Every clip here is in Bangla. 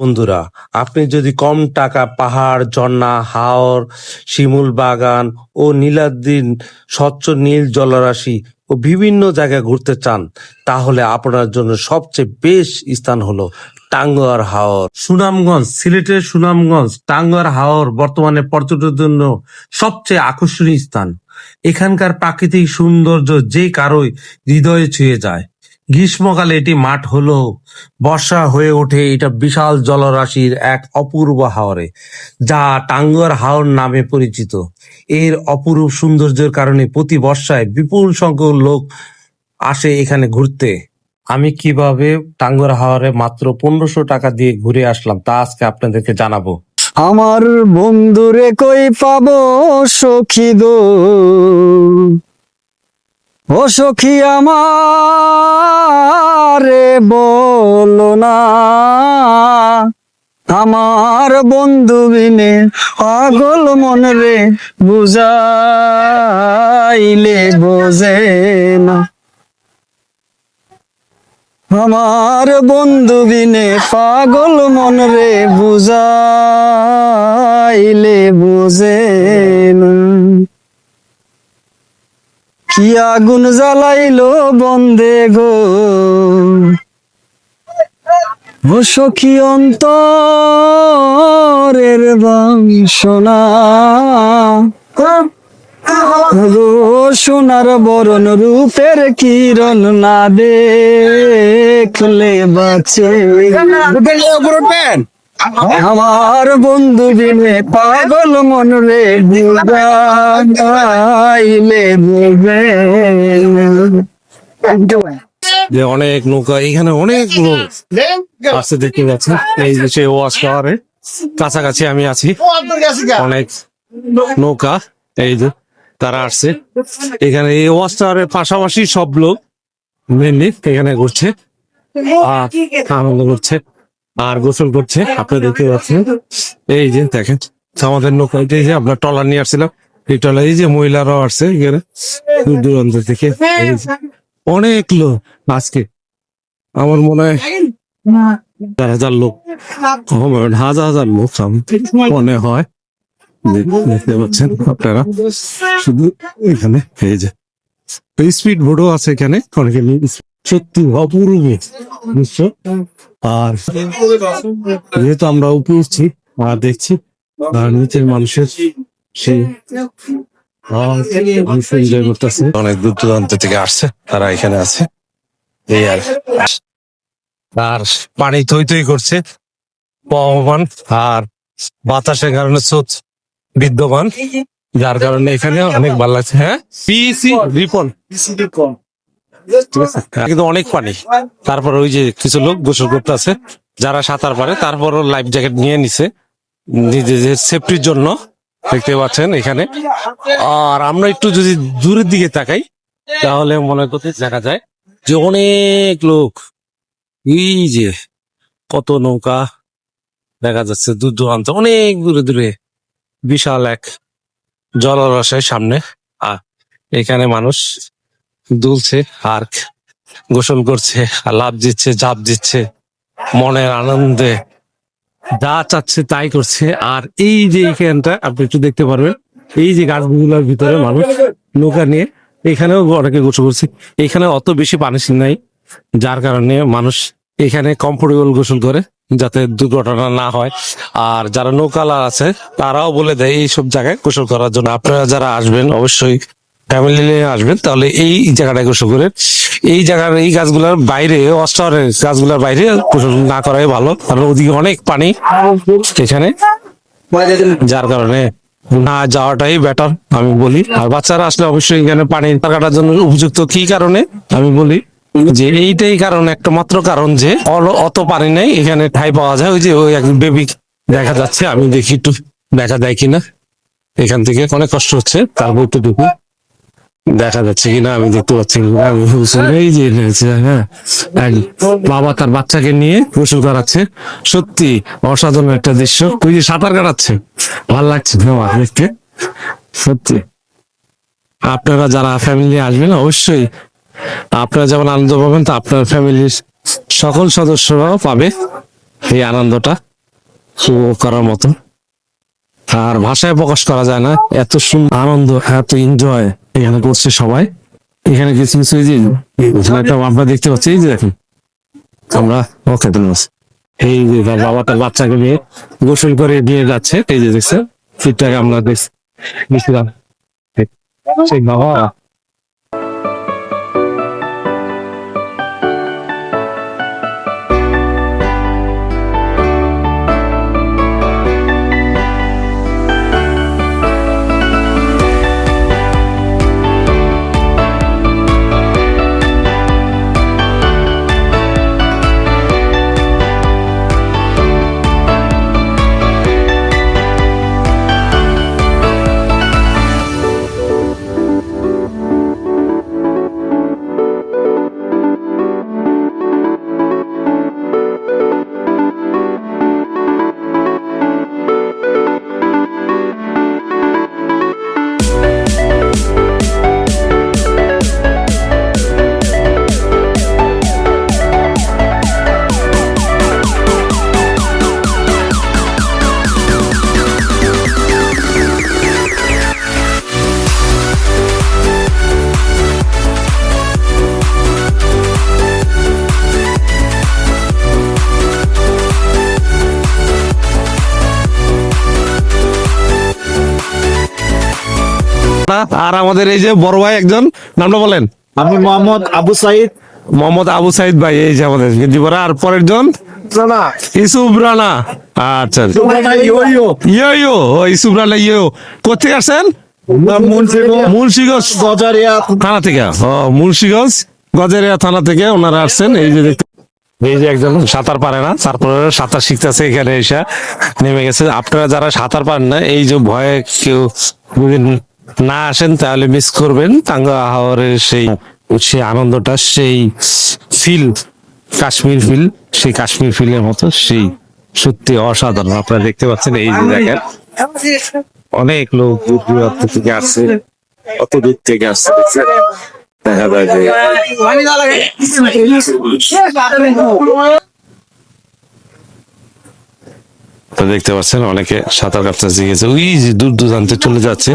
বন্ধুরা, আপনি যদি কম টাকা পাহাড়, ঝর্ণা, হাওর, শিমুল বাগান ও নীলাদ্রির স্বচ্ছ নীল জলরাশি ও বিভিন্ন জায়গায় ঘুরতে চান, তাহলে আপনার জন্য সবচেয়ে বেশ স্থান হলো টাঙ্গুয়ার হাওর। সুনামগঞ্জ, সিলেটের সুনামগঞ্জ টাঙ্গুয়ার হাওর বর্তমানে পর্যটকদের জন্য সবচেয়ে আকর্ষণীয় স্থান। এখানকার প্রাকৃতিক সৌন্দর্য যে কারোই হৃদয়ে ছুঁয়ে যায়। গ্রীষ্মকালে এটি মাঠ হলো বর্ষা হয়ে ওঠে এটা বিশাল জলরাশির এক অপূর্ব হাওরে, যা টাঙ্গুয়ার হাওর নামে পরিচিত। এর অপরূপ সৌন্দর্যের কারণে প্রতি বর্ষায় বিপুল সংখ্যক লোক আসে এখানে ঘুরতে। আমি কীভাবে টাঙ্গুয়ার হাওরে মাত্র পনেরোশো টাকা দিয়ে ঘুরে আসলাম তা আজকে আপনাদেরকে জানাব। আমার বন্ধুরে কই পাবো সখী ও সখী আমারে বলো না, আমার বন্ধু বিনে পাগল মন রে বুঝাইলে বোঝে না আমার বন্ধু বিনে পাগল মন রে বুঝাইলে বুঝে না। কি আগুন জ্বালাইলো বন্দে গো। ও সখী অন্তরের বাংশনা। গো সোনার বরণ রূপের কিরণ না দেখলে বাঁচে। আমার বন্ধু বিনে পাগল মন রে বুঝে। যে অনেক নৌকা এখানে অনেক লোক আসতে দেখতে যাচ্ছে এই যে সে ওয়াশ টাওয়ারে কাছাকাছি আমি আছি। অনেক নৌকা এই যে তারা আসছে। এখানে এই ওয়াশ টাওয়ারের পাশাপাশি সব লোক মেনলি এখানে ঘুরছে। আর আনন্দ করছে। আর গোসল করছে আপনি দেখতে পাচ্ছেন? এই যে দেখেন, আমাদের এই যে আমরা টলার নিয়ে আসছিলাম, এই টলার এই যে মহিলারাও আসছে এখানে, দূর দূরান্ত থেকে। অনেক লোক আজকে, আমার মনে হয় চার হাজার লোক হাজার হাজার লোক মনে হয়। দেখতে পাচ্ছেন আপনারা, শুধু এখানে, এই যে। স্পিড বোটও আছে এখানে, অনেকে সত্যি অপূর্ব দৃশ্য আর যেহেতু আমরা উপরে উঠছি আর দেখছি আর নিচের মানুষের সেই মানুষ এনজয় করতেছে। অনেক দূর দূরান্ত থেকে আসছে তারা এখানে আছে। এই আর আর পানি থই থই করছে পবমান আর বাতাসের কারণে স্রোত বিদ্যমান যার কারণে এখানে অনেক ভালো লাগছে হ্যাঁ? পিসি রিপন কিন্তু অনেক পানি তারপর ওই যে কিছু লোক গোসল করতে আছে যারা সাঁতার পারে, তারপরও লাইফ জ্যাকেট নিয়ে নিছে, নিজেদের সেফটির জন্য। দেখতে পাচ্ছেন এখানে। আর আমরা একটু যদি দূরের দিকে তাকাই, তাহলে মনে করতে দেখা যায় যে অনেক লোক, এই যে কত নৌকা দেখা যাচ্ছে দূর দূরান্ত, অনেক দূরে দূরে, বিশাল এক জলরসের সামনে। আর এখানে মানুষ দুলছে, আর গোসল করছে, আর লাভ দিচ্ছে জাপ দিচ্ছে, মনের আনন্দে যা চাচ্ছে তাই করছে। আর এই যে এখানটা আপনি একটু দেখতে পারবেন, এই যে গাছগুলোর ভিতরে মানুষ নৌকা নিয়ে এখানেও অনেকে গোসল করছে। এখানে অত বেশি পানি নাই, যার কারণে মানুষ এখানে কমফোর্টেবল গোসল করে, যাতে দুর্ঘটনা না হয়। আর যারা নৌকালা আছে, তারাও বলে দেয় এইসব জায়গায় গোসল করার জন্য। আপনারা যারা আসবেন, অবশ্যই ফ্যামিলি নিয়ে আসবেন, তাহলে এই জায়গাটায় গোসল করে। এই জায়গার এই গাছগুলোর বাইরে, অস্টারের গাছগুলোর বাইরে না করাই ভালো। কারণ ওদিকে অনেক পানি এখানে। যার কারণে না যাওয়াটাই বেটার আমি বলি। আর বাচ্চারা আসলে অবশ্যই এখানে পানি কাটার জন্য উপযুক্ত কি কারণে? আমি বলি যে এইটাই কারণ, একটা মাত্র কারণ যে অত পানি নেই, এখানে ঠাই পাওয়া যায়। ওই যে ওই এক বেবি দেখা যাচ্ছে, আমি দেখি একটু দেখা দেয় কিনা। এখান থেকে অনেক কষ্ট হচ্ছে তারপর একটু ঢুকু দেখা যাচ্ছে কিনা, আমি দেখতে পাচ্ছি আমি। এই যে হ্যাঁ। বাবা তার বাচ্চাকে নিয়ে গোসল করাচ্ছে। সত্যি অসাধারণ একটা দৃশ্য। ওই যে সাঁতার কাটাচ্ছে। ভালো লাগছে আমার দেখতে? সত্যি। আপনারা যারা ফ্যামিলি আসবেন, অবশ্যই আপনারা যেমন আনন্দ পাবেন, তা আপনার ফ্যামিলির সকল সদস্যরাও পাবে এই আনন্দটা করার মতো। আর ভাষায় প্রকাশ করা যায় না। এত সুন্দর আনন্দ, এত এনজয় এখানে করছে সবাই এখানে কিছু কিছু আমরা দেখতে পাচ্ছি এই যে দেখেন আমরা ওকে ধন্যবাদ এই যে তার বাবা তার বাচ্চাকে নিয়ে গোসল করে নিয়ে যাচ্ছে এই যে দেখছেন ফিরটাকে আমরা দেখছি বাবা আর আমাদের এই যে বড় ভাই একজন নামটা বলেন। আমি মোহাম্মদ আবু সাইদ। মোহাম্মদ আবু সাইদ ভাই এই যে আমাদের গেঞ্জিপাড়া আর পরের জন রানা। আচ্ছা। ইয়ো ইয়ো রানা ইয়ো। কোথেকে আসছেন? মুন্সিগঞ্জ মুন্সিগঞ্জ। গজারিয়া। থানা থেকে। ও মুন্সিগঞ্জ। গজারিয়া থানা থেকে ওনারা আসছেন। এই যে দেখতে এই যে একজন সাঁতার পারে না তারপরে সাঁতার শিখতেছে এখানে এসে। নেমে গেছে। আপনারা যারা সাঁতার পারেন না এই যে ভয়ে কেউ না আসেন, তাহলে মিস করবেন। টাঙ্গা হাওয়ারের সেই সেই আনন্দটা, সেই ফিল কাশ্মীর ফিল সেই কাশ্মীর ফিলের মতো, সেই সত্যি অসাধারণ। আপনারা দেখতে পাচ্ছেন এই যে দেখেন, অনেক লোক দূর দূরান্ত থেকে আসছে কত দূর থেকে আসছে? দেখা যায় যে দেখতে পাচ্ছেন, অনেকে সাঁতার কাটতে শিখেছে। ওই দূর দূরান্তে চলে যাচ্ছে।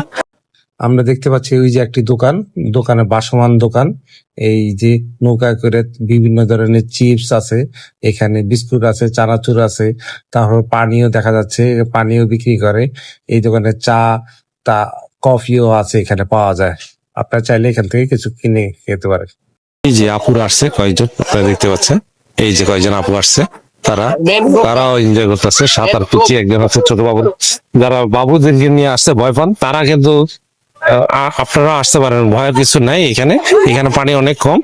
আমরা দেখতে পাচ্ছি ওই যে একটি দোকান দোকানে বাসমান দোকান। এই যে নৌকা করে বিভিন্ন ধরনের চিপস আছে এখানে বিস্কুট আছে চানাচুর আছে তারপর পানিও দেখা যাচ্ছে পানিও বিক্রি করে। এই দোকানে চা তা কফিও আছে এখানে পাওয়া যায়। আপনার চাইলে এখান থেকে কিছু কিনে খেতে পারেন। এই যে আপুর আসছে কয়েকজন আপনারা দেখতে পাচ্ছেন। এই যে কয়েকজন আপু আসছে তারা তারাও এনজয় করতেছে সাঁতার কুচি একজন আছে ছোট বাবু। যারা বাবুদেরকে নিয়ে আসছে ভয় পান তারা কিন্তু আপনারা আসতে পারেন। ভয়ের কিছু নাই এখানে। এখানে পানি অনেক কম।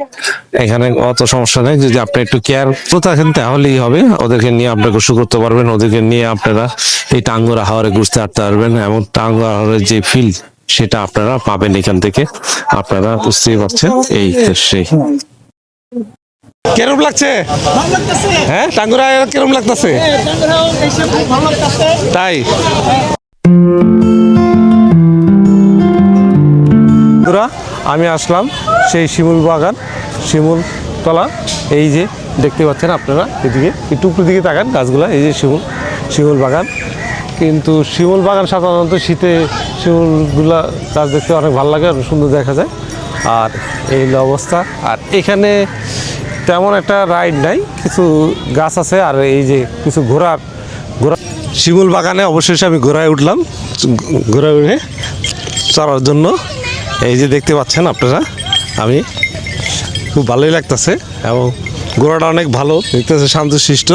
এখানে অত সমস্যা নেই। যদি আপনি একটু কেয়ার তো থাকেন তাহলেই হবে। ওদেরকে নিয়ে আপনারা গোসল করতে পারবেন। ওদেরকে নিয়ে আপনারা এই টাঙ্গুরা হাওয়ারে ঘুরতে আসতে পারবেন। এবং টাঙ্গুরা হাওয়ারের যে ফিল সেটা আপনারা পাবেন এখান থেকে। আপনারা বুঝতেই পারছেন এই সেই কেরম লাগছে? হ্যাঁ টাঙ্গুরা কেরম লাগতেছে। তাই? বন্ধুরা, আমি আসলাম সেই শিমুল বাগান, শিমুল তলা। এই যে দেখতে পাচ্ছেন আপনারা, এদিকে একটু উপরের দিকে তাকান গাছগুলো, এই যে শিমুল শিমুল বাগান। কিন্তু শিমুল বাগান সাধারণত শীতে শিমুলগুলা গাছ দেখতে অনেক ভালো লাগে আর সুন্দর দেখা যায়। আর এই অবস্থা। আর এখানে তেমন একটা রাইড নাই, কিছু গাছ আছে আর এই যে কিছু ঘোড়ার ঘোড়া। শিমুল বাগানে অবশেষে আমি ঘোড়ায় উঠলাম, ঘোড়ায় উঠে চড়ার জন্য। এই যে দেখতে পাচ্ছেন আপনারা আমি। খুব ভালোই লাগতেছে এবং ঘোড়াটা অনেক ভালো দেখতেছে শান্তশিষ্ট।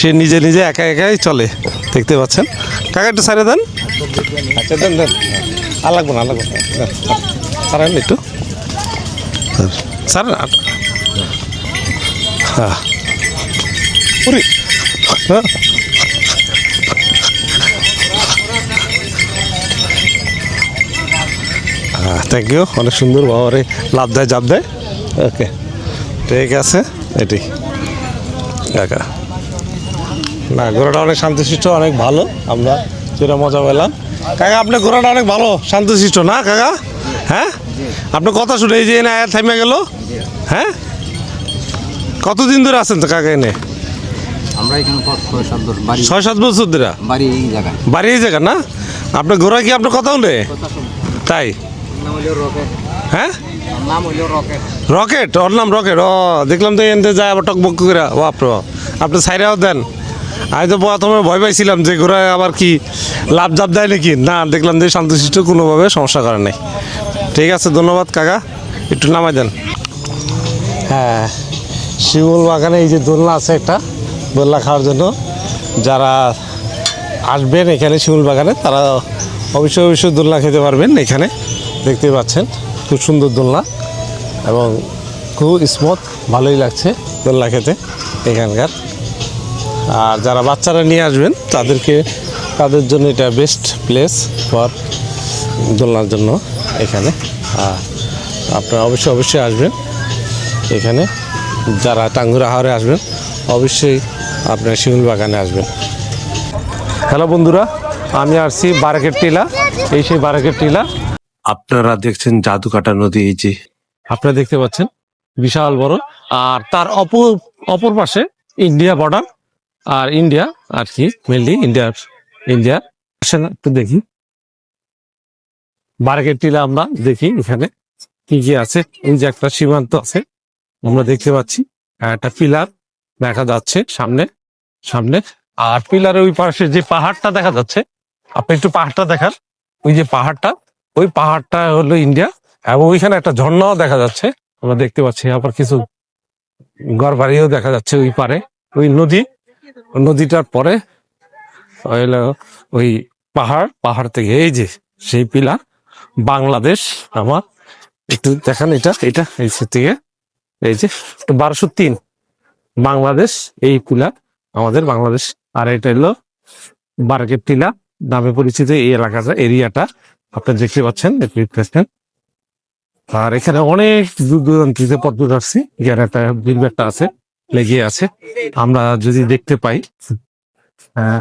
সে নিজে নিজে একা একাই চলে দেখতে পাচ্ছেন। কাকা একটু সারে দেন। আচ্ছা দেন দেন। আর লাগবো না লাগবো সারান একটু। স্যার হ্যাঁ। থ্যাংক ইউ অনেক সুন্দর বাবারে লাভ দেয় জাপ দেয়। ওকে ঠিক আছে। এটি। কাকা। না ঘোড়াটা অনেক শান্তিশিষ্ট অনেক ভালো। আমরা সেটা মজা পেলাম। কাকা আপনার ঘোড়াটা অনেক ভালো শান্তশিষ্ট না কাকা? হ্যাঁ? আপনার কথা শুনে এই যে এনে আয়ার থাইমে গেল। হ্যাঁ? কতদিন ধরে আছেন তো কাকা এনে? আমরা এখানে ছয় সাত বছর ধরে? বাড়ি এই জায়গায়। বাড়ি এই জায়গা না? আপনার ঘোরা কি আপনার কথা হলে তাই? হ্যাঁ? রকেট ওর নাম রকেট ও দেখলাম তো এনতে যায় আবার টকবক করে। বাপ রে। আপনি সাইডেও দেন। আমি তো প্রথমে ভয় পাইছিলাম যে ঘোড়ায় আবার কি লাভ জাপ দেয় নাকি? না দেখলাম যে শান্তশিষ্ট কোনোভাবে সমস্যা করে নাই। ঠিক আছে ধন্যবাদ কাকা। একটু নামাই দেন। হ্যাঁ শিমুল বাগানে এই যে দোলনা আছে একটা দোলনা খাওয়ার জন্য যারা আসবেন এখানে শিমুল বাগানে তারা অবশ্যই অবশ্যই দোলনা খেতে পারবেন এখানে। দেখতে পাচ্ছেন, খুব সুন্দর দোলনা এবং খুব স্মুথ ভালোই লাগছে দোলনা খেতে এখানকার। আর যারা বাচ্চারা নিয়ে আসবেন, তাদেরকে, তাদের জন্য এটা বেস্ট প্লেস ফর দোলনার জন্য এখানে। আর আপনারা অবশ্যই অবশ্যই আসবেন এখানে। যারা টাঙ্গুরা হাওড়ে আসবেন, অবশ্যই আপনার শিমুল বাগানে আসবেন। হ্যালো বন্ধুরা, আমি আসছি বারাকের টিলা। এই সেই বারাকের টিলা। আপনারা দেখছেন জাদুকাটা নদী, এই যে। আপনারা দেখতে পাচ্ছেন? বিশাল বড়। আর তার অপর অপর পাশে ইন্ডিয়া বর্ডার আর ইন্ডিয়া আর কি মেনলি ইন্ডিয়ার ইন্ডিয়া। একটু দেখি। বারাকের টিলা আমরা দেখি এখানে কি কি আছে। এই যে একটা সীমান্ত আছে, আমরা দেখতে পাচ্ছি। একটা পিলার দেখা যাচ্ছে সামনে সামনে। আর পিলারের ওই পাশে যে পাহাড়টা দেখা যাচ্ছে, আপনি একটু পাহাড়টা দেখান। ওই যে পাহাড়টা ওই পাহাড়টা হলো ইন্ডিয়া এবং ওইখানে একটা ঝর্ণাও দেখা যাচ্ছে। আমরা দেখতে পাচ্ছি আবার কিছু ঘর বাড়িও দেখা যাচ্ছে ওই পারে। ওই নদী, নদীটার পরে ওই পাহাড় পাহাড় থেকে এই যে সেই পিলার, বাংলাদেশ আমার। একটু দেখান এটা এটা এই থেকে, এই যে বারোশো তিন। বাংলাদেশ, এই পিলার আমাদের বাংলাদেশ। আর এটা হলো বারাকের টিলা, নামে পরিচিত এই এলাকাটা, এরিয়াটা। আপনি দেখতে পাচ্ছেন আর এখানে অনেক দূর দূরান্ত থেকে পর্যটক এখানে একটা বিলবেটটা আছে লেগে আছে। আমরা যদি দেখতে পাই আহ,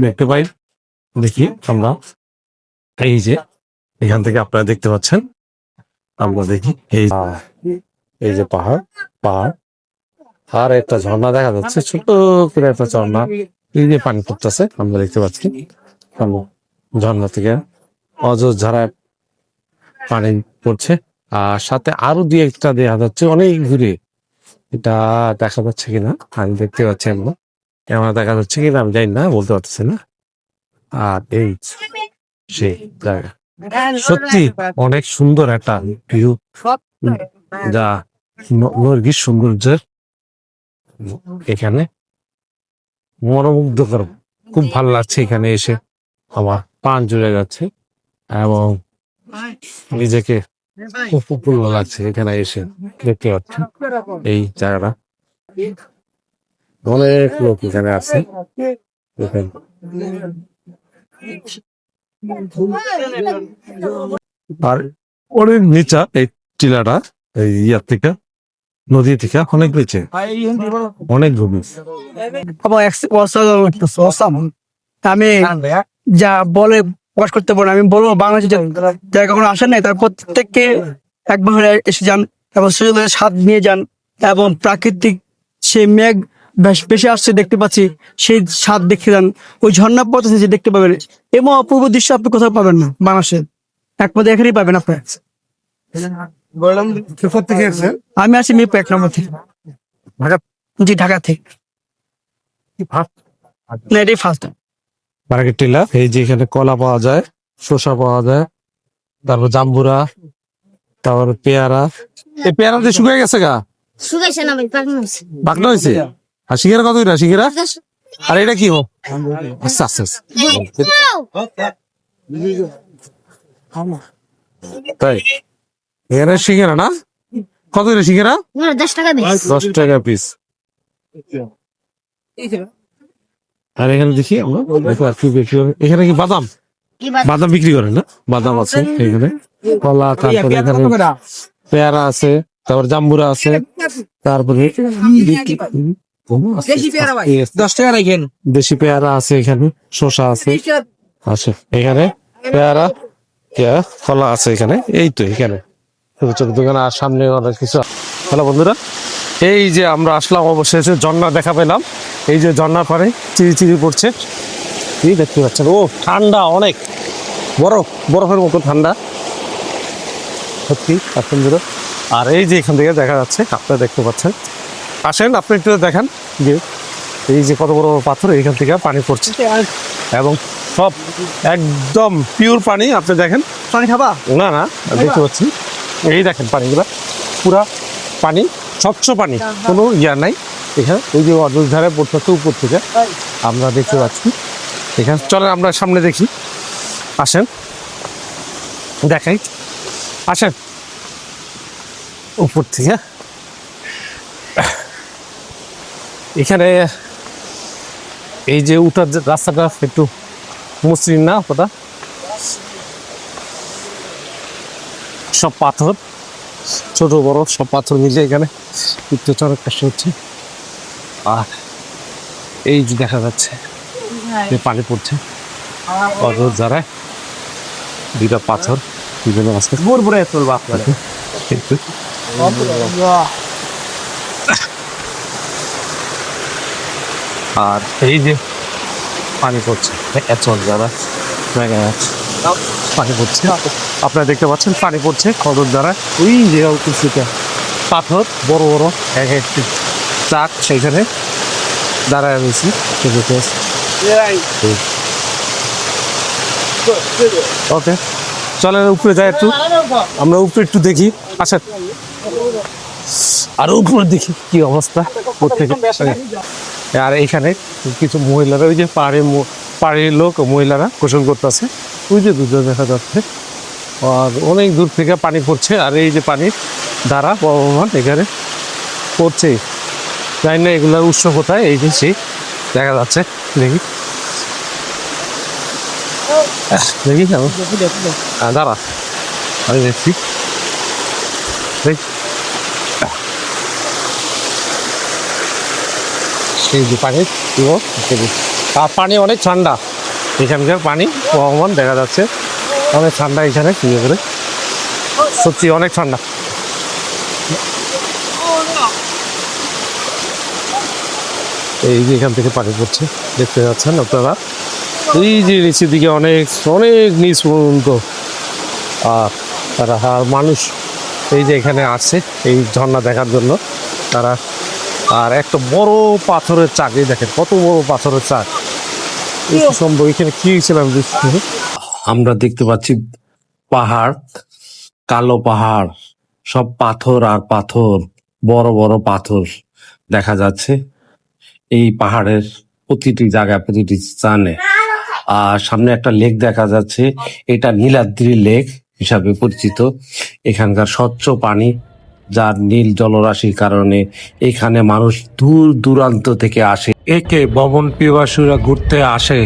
দেখতে পাই দেখি আমরা। এই যে এখান থেকে আপনারা দেখতে পাচ্ছেন আমরা দেখি এই এই যে পাহাড় পাহাড়। আর একটা ঝর্ণা দেখা যাচ্ছে ছোট করে একটা ঝর্ণা। এই যে পানি পড়তেছে আমরা দেখতে পাচ্ছি। ঝর্ণা থেকে অযোধ্যায় পানি পড়ছে। আর সাথে আরও দুই একটা দেখা যাচ্ছে, অনেক দূরে। এটা দেখা যাচ্ছে কিনা, আমি দেখতে পাচ্ছি আমরা ক্যামেরা দেখা যাচ্ছে কিনা, আমি জানি না, বলতে পারতেছি না। আর এই সেই জায়গা। সত্যি অনেক সুন্দর একটা ভিউ যা নৈর্গিক সৌন্দর্যের এখানে মনোমুগ্ধকর। খুব ভালো লাগছে এখানে এসে। আমার পান জুড়ে যাচ্ছে এবং নিজেকে খুব লাগছে এখানে এসে। দেখতে পাচ্ছি এই জায়গাটা। অনেক লোক এখানে আছে। আর অনেক নিচা এই টিলাটা, এই ইয়ার থেকে নদী থেকে, অনেক নিচে। অনেক অসাম আমি যা বলে প্রকাশ করতে পারব আমি বলব বাংলাদেশে যা- যারা কখনো আসেন নাই তার প্রত্যেককে একবার এসে যান এবং সুযোগ হলে স্বাদ নিয়ে যান এবং প্রাকৃতিক সেই মেঘ বেশ- বেশি আসছে দেখতে পাচ্ছি সেই স্বাদ দেখতে যান। ওই ঝর্ণা পথ যে দেখতে পাবেন। এবং অপূর্ব দৃশ্য আপনি কোথাও পাবেন না বাংলাদেশে। একমাত্র এখানেই পাবেন আপনার আমি আছি মিরপুর এক নম্বর থেকে। ঢাকা? জি ঢাকা থেকে। না এটাই ফার্স্ট মার্কেট টিলা এই যে এখানে কলা পাওয়া যায় শসা পাওয়া যায় তারপর জাম্বুরা তারপর পেয়ারা। এই পেয়ারা দিয়ে শুকিয়ে গেছে গা? শুকাইছে না ভাই পাকনা হয়েছে আর সিঙ্গেরা কত এটা সিঙ্গেরা আর এটা কি হোক? আচ্ছা আচ্ছা আচ্ছা। তাই? এখানে সিঙ্গেরা না? কত সিঙ্গেরা তোমার দশ টাকা বেশ দশ টাকা পিস। আর এখানে দেখি আমরা। এখানে কি বাদাম? বাদাম? বিক্রি করেন না? বাদাম আছে এখানে। কলা তারপরে এখানে পেয়ারা আছে তারপর জাম্বুরা আছে তারপরে দশ পেয়ারা আছে। এখানে শসা আছে। আছে এখানে পেয়ারা কলা আছে এখানে এই তো এখানে। ছোট ছোট দোকান আর সামনে অনেক কিছু হ্যালো বন্ধুরা এই যে আমরা আসলাম অবশেষে ঝর্ণা দেখা পেলাম। এই যে ঝর্ণার পরে চিরি পড়ছে। এই দেখতে পাচ্ছেন ও ঠান্ডা অনেক। বরফ বরফের মতো ঠান্ডা। সত্যি সুন্দর। আর এই যে এখান থেকে দেখা যাচ্ছে আপনারা দেখতে পাচ্ছেন। আসেন আপনি একটু দেখান। যে এই যে কত বড় বড় পাথর এইখান থেকে পানি পড়ছে। এবং সব একদম পিওর পানি আপনি দেখেন। পানি খাবা? না না দেখতে পাচ্ছি। এই দেখেন পানিগুলো পুরা পানি। স্বচ্ছ পানি কোনো ইয়া নাই। এখানে ওই যে অর্ধ ধারে পড়তেছে উপর থেকে। আমরা দেখতে পাচ্ছি। এখানে চলেন আমরা সামনে দেখি। আসেন। দেখাই। আসেন। উপর থেকে। এখানে এই যে উঠার যে রাস্তাটা একটু মসৃণ না ওটা? সব পাথর। ছোট বড় সব পাথর মিলে এখানে উঠতে অনেক কষ্ট হচ্ছে আর এই যে দেখা যাচ্ছে যে পানি পড়ছে অজর যারা দুইটা পাথর বিভিন্ন মাঝখানে। বুর বুরে চলবা আপনারা কিন্তু আর এই যে পানি পড়ছে এত যারা জায়গা আছে পানি পড়ছে। আপনারা দেখতে পাচ্ছেন পানি পড়ছে খদর দ্বারা। ওই যে কিছুটা পাথর, বড় বড়, এক একটি চাক সেখানে দাঁড়ায় রয়েছে। ওকে, চলেন উপরে যাই একটু। আমরা উপরে একটু দেখি। আচ্ছা আরও উপরে দেখি কি অবস্থা প্রত্যেকে আর এইখানে কিছু মহিলারা, ওই যে পাড়ে পাহাড়ের লোক মহিলারা গোসল করতেছে। ওই যে দুজন দেখা যাচ্ছে। আর অনেক দূর থেকে পানি পড়ছে, আর এই যে পানি দ্বারা প্রবহমান এখানে পড়ছে। জানি না এগুলার উৎস কোথায়, এই যে সেই দেখা যাচ্ছে। দেখি। দেখি হ্যাঁ দাঁড়া, আমি দেখছি। দেখ। সেই যে পানি পুরো দেখি। আর পানি অনেক ঠান্ডা। এখানকার পানি প্রবহমান দেখা যাচ্ছে। অনেক ঠান্ডা এখানে, কি করে? সত্যি অনেক ঠান্ডা। এই যে এখান থেকে পানি পড়ছে, দেখতে যাচ্ছেন আপনারা? এই যে নিচের দিকে অনেক অনেক নিচ পর্যন্ত। আর তারা, আর মানুষ এই যে এখানে আসছে, এই ঝর্ণা দেখার জন্য। তারা, আর একটা বড় পাথরের চাক, এই দেখেন, কত বড় পাথরের চাক। সম্ভব? এখানে কি হয়েছিল দেখছি। আমরা দেখতে পাচ্ছি পাহাড়, কালো পাহাড়, সব পাথর আর পাথর, বড় বড় পাথর দেখা যাচ্ছে। এই পাহাড়ের প্রতিটি জায়গায় প্রতিটি স্থানে। আর সামনে একটা লেক দেখা যাচ্ছে। এটা নীলাদ্রি লেক হিসাবে পরিচিত। এখানকার স্বচ্ছ পানি, যার নীল জলরাশির কারণে এখানে মানুষ দূর দূরান্ত থেকে আসে। একে ভবন পিবাসুরা ঘুরতে আসে।